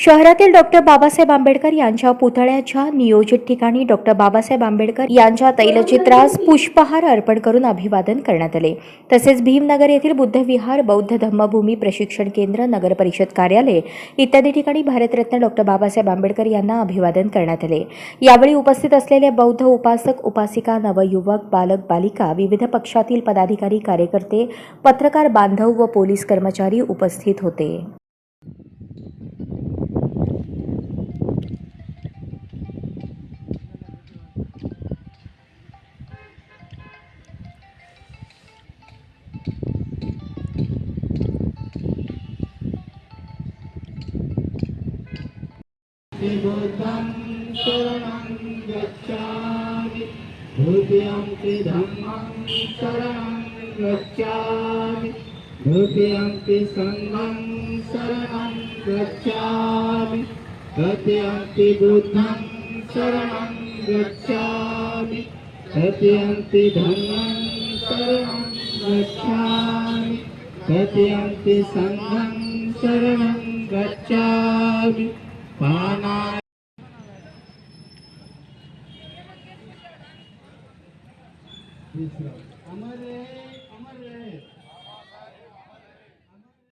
शहरातील डॉक्टर बाबासाहेब आंबेडकर यांच्या पुतळ्याच्या नियोजित ठिकाणी डॉक्टर बाबासाहेब आंबेडकर यांच्या तैलचित्रास पुष्पहार अर्पण करून अभिवादन करण्यात आले. तसेच भीमनगर येथील बुद्धविहार बौद्ध धम्मभूमी प्रशिक्षण केंद्र नगर परिषद कार्यालय इत्यादी ठिकाणी भारतरत्न डॉक्टर बाबासाहेब आंबेडकर यांना अभिवादन करण्यात आले. यावेळी उपस्थित असलेले बौद्ध उपासक उपासिका नवयुवक बालक बालिका विविध पक्षातील पदाधिकारी कार्यकर्ते पत्रकार बांधव व पोलीस कर्मचारी उपस्थित होते. Tibetan saranang gacchami Bhutyam ti dhammam saranang gacchami Bhutyam ti sangham saranang gacchami Bhutyam ti buddham saranang gacchami Bhutyam ti dhammam शरणं गच्छामि कथयन्ति सङ्घं शरणं गच्छामि पाना अमर रहे अमर रहे